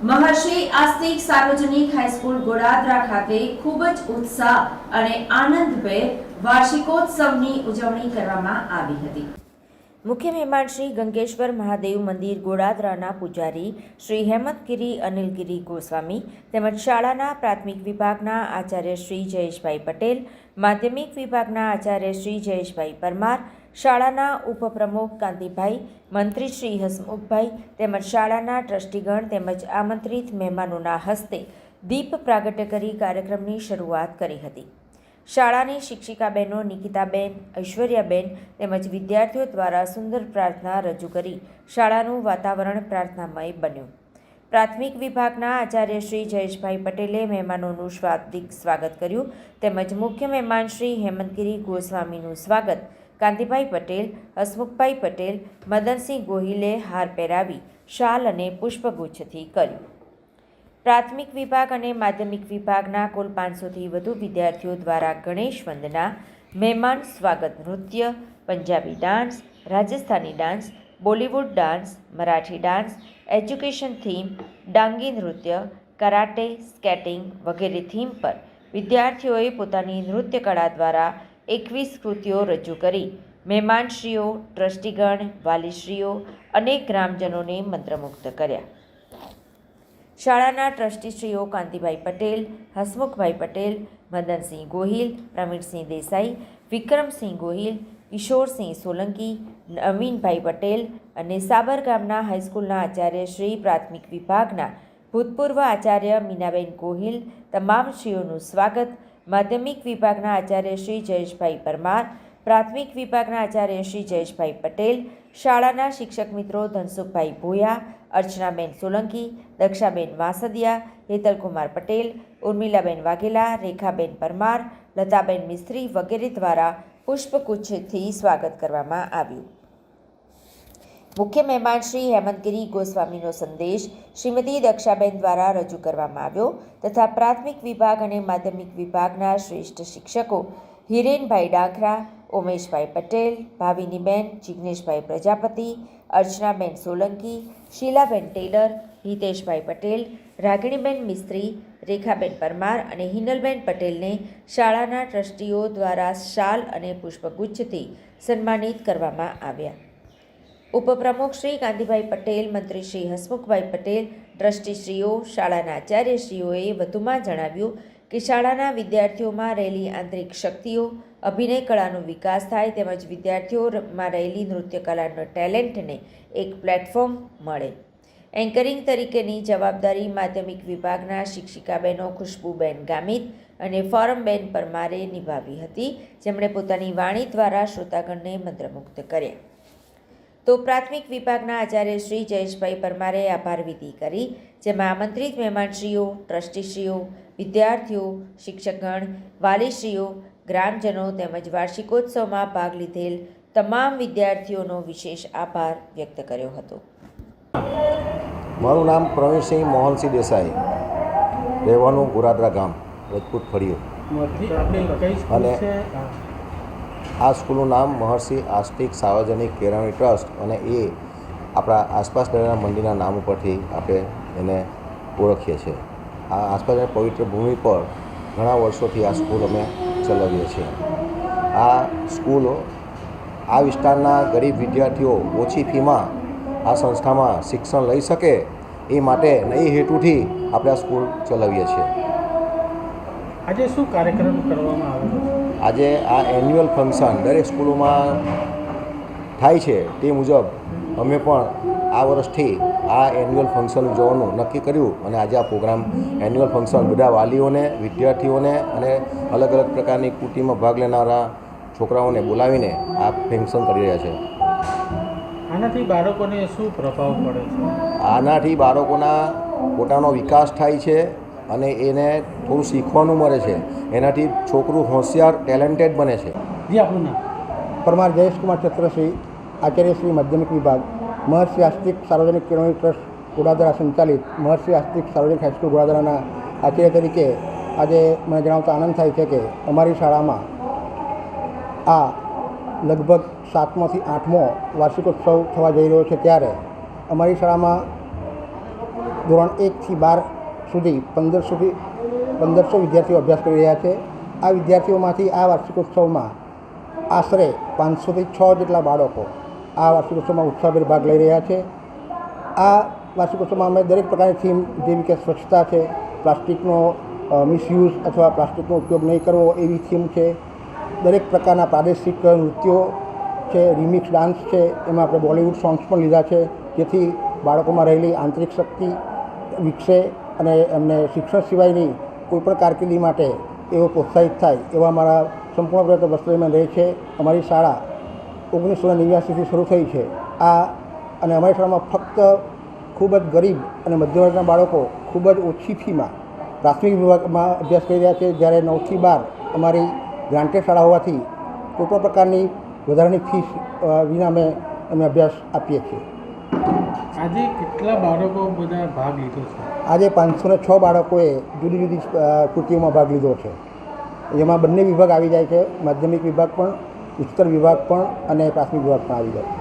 મહર્ષિ આસ્તિક સાર્વજનિક હાઈસ્કૂલ ગોડાદરા ખાતે ખૂબ જ ઉત્સાહ અને આનંદભેર વાર્ષિકોત્સવની ઉજવણી કરવામાં આવી હતી. મુખ્ય મહેમાન શ્રી ગંગેશ્વર મહાદેવ મંદિર ગોડાદરાના પૂજારી શ્રી હેમંતગીરી અનિલગીરી ગોસ્વામી તેમજ શાળાના પ્રાથમિક વિભાગના આચાર્ય શ્રી જયેશભાઈ પટેલ, માધ્યમિક વિભાગના આચાર્ય શ્રી જયેશભાઈ પરમાર, શાળાના ઉપપ્રમુખ કાંતિભાઈ, મંત્રી શ્રી હસમુખભાઈ તેમજ શાળાના ટ્રસ્ટીગણ તેમજ આમંત્રિત મહેમાનોના હસ્તે દીપ પ્રાગટ્ય કરી કાર્યક્રમની શરૂઆત કરી હતી. શાળાની શિક્ષિકાબહેનો નિકિતાબેન ઐશ્વર્યાબેન તેમજ વિદ્યાર્થીઓ દ્વારા સુંદર પ્રાર્થના રજૂ કરી શાળાનું વાતાવરણ પ્રાર્થનામય બન્યું. પ્રાથમિક વિભાગના આચાર્ય શ્રી જયેશભાઈ પટેલે મહેમાનોનું સ્વાગતિક સ્વાગત કર્યું તેમજ મુખ્ય મહેમાન શ્રી હેમંતગીરી ગોસ્વામીનું સ્વાગત. કાંતિભાઈ પટેલ, હસમુખભાઈ પટેલ, મદનસિંહ ગોહિલે હાર પહેરાવી શાલ અને પુષ્પગુચ્છથી કર્યું. પ્રાથમિક વિભાગ અને માધ્યમિક વિભાગના કુલ પાંચસોથી વધુ વિદ્યાર્થીઓ દ્વારા ગણેશ વંદના, મહેમાન સ્વાગત નૃત્ય, Punjabi dance, Rajasthani dance, Bollywood dance, Marathi dance, education theme, Dangi નૃત્ય, કરાટે, સ્કેટિંગ વગેરે થીમ પર વિદ્યાર્થીઓએ પોતાની નૃત્ય કળા દ્વારા એકવીસ કૃતિઓ રજૂ કરી. મહેમાનશ્રીઓ, ટ્રસ્ટીગણ, વાલીશ્રીઓ અનેક ગ્રામજનોને મંત્રમુગ્ધ કર્યા. શાળાના ટ્રસ્ટીશ્રીઓ કાંતિભાઈ પટેલ, હસમુખભાઈ પટેલ, મદનસિંહ ગોહિલ, પ્રવીણસિંહ દેસાઈ, વિક્રમસિંહ ગોહિલ, કિશોરસિંહ સોલંકી નવીનભાઈ પટેલ અને સાબરગામના હાઈસ્કૂલના આચાર્ય શ્રી પ્રાથમિક વિભાગના ભૂતપૂર્વ આચાર્ય મીનાબેન ગોહિલ, તમામ શ્રીઓનું સ્વાગત, માધ્યમિક વિભાગના આચાર્ય શ્રી જયેશભાઈ પરમાર, પ્રાથમિક વિભાગના આચાર્ય શ્રી જયેશભાઈ પટેલ શાળાના શિક્ષક મિત્રો ધનસુખભાઈ ભોયા, અર્ચનાબેન સોલંકી, દક્ષાબેન વાસદિયા, હેતલકુમાર પટેલ, ઉર્મિલાબેન વાઘેલા, રેખાબેન પરમાર, લતાબેન મિસ્ત્રી વગેરે દ્વારા પુષ્પગુચ્છથી સ્વાગત કરવામાં આવ્યું. મુખ્ય મહેમાન શ્રી હેમંતગીરી ગોસ્વામીનો સંદેશ શ્રીમતી દક્ષાબેન દ્વારા રજૂ કરવામાં આવ્યો તથા પ્રાથમિક વિભાગ અને માધ્યમિક વિભાગના શ્રેષ્ઠ શિક્ષકો હિરેનભાઈ ડાખરા ઉમેશભાઈ પટેલ, ભાવિનીબેન, જિગ્નેશભાઈ પ્રજાપતિ, અર્ચનાબેન સોલંકી, શીલાબેન ટેલર, હિતેશભાઈ પટેલ, રાગીણીબેન મિસ્ત્રી, રેખાબેન પરમાર અને હિનલબેન પટેલને શાળાના ટ્રસ્ટીઓ દ્વારા શાલ અને પુષ્પગુચ્છથી સન્માનિત કરવામાં આવ્યા. ઉપપ્રમુખ શ્રી ગાંધીભાઈ પટેલ, મંત્રી શ્રી હસમુખભાઈ પટેલ, ટ્રસ્ટીશ્રીઓ, શાળાના આચાર્યશ્રીઓએ વધુમાં જણાવ્યું કે શાળાના વિદ્યાર્થીઓમાં રહેલી આંતરિક શક્તિઓ અભિનય કળાનો વિકાસ થાય તેમજ વિદ્યાર્થીઓમાં રહેલી નૃત્ય કલાનો ટેલેન્ટને એક પ્લેટફોર્મ મળે. એન્કરિંગ તરીકેની જવાબદારી માધ્યમિક વિભાગના શિક્ષિકાબહેનો ખુશ્બુબેન ગામિત અને ફોરમબેન પરમારે નિભાવી હતી, જેમણે પોતાની વાણી દ્વારા શ્રોતાગણને મંત્રમુગ્ધ કર્યા. તો પ્રાથમિક વિભાગના આચાર્ય શ્રી જયેશભાઈ પરમારે આભાર વિધિ કરી, જેમાં આમંત્રિત મહેમાનશ્રીઓ, ટ્રસ્ટીશ્રીઓ, વિદ્યાર્થીઓ, શિક્ષકગણ, વાલીશ્રીઓ ગ્રામજનો તેમજ વાર્ષિકોત્સવમાં ભાગ લીધેલ તમામ વિદ્યાર્થીઓનો વિશેષ આભાર વ્યક્ત કર્યો હતો. મારું નામ પ્રવીણસિંહ મોહનસિંહ દેસાઈ. રહેવાનું ગોરાદરા ગામ રજપૂત ફળિયું. અને આ સ્કૂલનું નામ મહર્ષિ આસ્તિક સાર્વજનિક કેળવણી ટ્રસ્ટ અને એ આપણા આસપાસ રહેલા મંદિરના નામ ઉપરથી આપણે એને ઓળખીએ છીએ. આ આસપાસની પવિત્ર ભૂમિ પર ઘણા વર્ષોથી આ સ્કૂલ અમે ચલાવીએ છીએ. આ સ્કૂલો આ વિસ્તારના ગરીબ વિદ્યાર્થીઓ ઓછી ફીમાં આ સંસ્થામાં શિક્ષણ લઈ શકે એ માટે એ હેતુથી આપણે આ સ્કૂલ ચલાવીએ છીએ. આજે શું કાર્યક્રમ કરવામાં આજે આ એન્યુઅલ ફંક્શન દરેક સ્કૂલોમાં થાય છે તે મુજબ અમે પણ આ વર્ષથી આ એન્યુઅલ ફંક્શન ઉજવવાનું નક્કી કર્યું અને આજે આ પ્રોગ્રામ એન્યુઅલ ફંક્શન બધા વાલીઓને વિદ્યાર્થીઓને અને અલગ અલગ પ્રકારની કૃતિમાં ભાગ લેનારા છોકરાઓને બોલાવીને આ ફંક્શન કરી રહ્યા છે. આનાથી બાળકોને શું પ્રભાવ પડે છે? આનાથી બાળકોના પોતાનો વિકાસ થાય છે અને એને થોડું શીખવાનું મળે છે. એનાથી છોકરું હોશિયાર ટેલેન્ટેડ બને છે. જી આપણું નામ? પરમાર જયેશકુમાર છત્રશ્રી આચાર્યશ્રી માધ્યમિક વિભાગ. મહર્ષિ આસ્તિક સાર્વજનિક કેળવણી ટ્રસ્ટ ગોડાદરા સંચાલિત મહર્ષિ આસ્તિક સાર્વજનિક હાઈસ્કૂલ ગોડાદરાના આચાર્ય તરીકે આજે મને જણાવતા આનંદ થાય છે કે અમારી શાળામાં આ લગભગ સાતમોથી આઠમો વાર્ષિકોત્સવ થવા જઈ રહ્યો છે ત્યારે અમારી શાળામાં ધોરણ એકથી બાર સુધી પંદર સુધી પંદરસો વિદ્યાર્થીઓ અભ્યાસ કરી રહ્યા છે. આ વિદ્યાર્થીઓમાંથી આ વાર્ષિકોત્સવમાં આશરે પાંચસોથી છ જેટલા બાળકો આ વાર્ષિકોત્સવમાં ઉત્સાહભેર ભાગ લઈ રહ્યા છે. આ વાર્ષિકોત્સવમાં અમે દરેક પ્રકારની થીમ, જેવી કે સ્વચ્છતા છે, પ્લાસ્ટિકનો મિસયુઝ અથવા પ્લાસ્ટિકનો ઉપયોગ નહીં કરવો એવી થીમ છે. દરેક પ્રકારના પ્રાદેશિક નૃત્યો છે, રિમિક્સ ડાન્સ છે, એમાં આપણે બોલિવૂડ સોંગ્સ પણ લીધા છે, જેથી બાળકોમાં રહેલી આંતરિક શક્તિ વિકસે અને એમને શિક્ષણ સિવાયની કોઈપણ કારકિર્દી માટે એવો પ્રોત્સાહિત થાય એવા અમારા સંપૂર્ણ પ્રયત્ન વસ્તુમાં રહે છે. અમારી શાળા ઓગણીસો નેવ્યાસીથી શરૂ થઈ છે. આ અને અમારી શાળામાં ફક્ત ખૂબ જ ગરીબ અને મધ્યવર્ગના બાળકો ખૂબ જ ઓછી ફીમાં પ્રાથમિક વિભાગમાં અભ્યાસ કરી રહ્યા છે. જ્યારે નવથી બાર અમારી ગ્રાન્ટેડ શાળા હોવાથી કોઈપણ પ્રકારની વધારાની ફીસ વિના અમે અમે અભ્યાસ આપીએ છીએ. આજે કેટલા બાળકો બધા ભાગ લીધો છે? આજે પાંચસો ને છ બાળકોએ જુદી જુદી કૃતિઓમાં ભાગ લીધો છે. જેમાં બંને વિભાગ આવી જાય છે. માધ્યમિક વિભાગ પણ ઉચ્ચતર વિભાગ પણ અને પ્રાથમિક વિભાગ પણ આવી જાય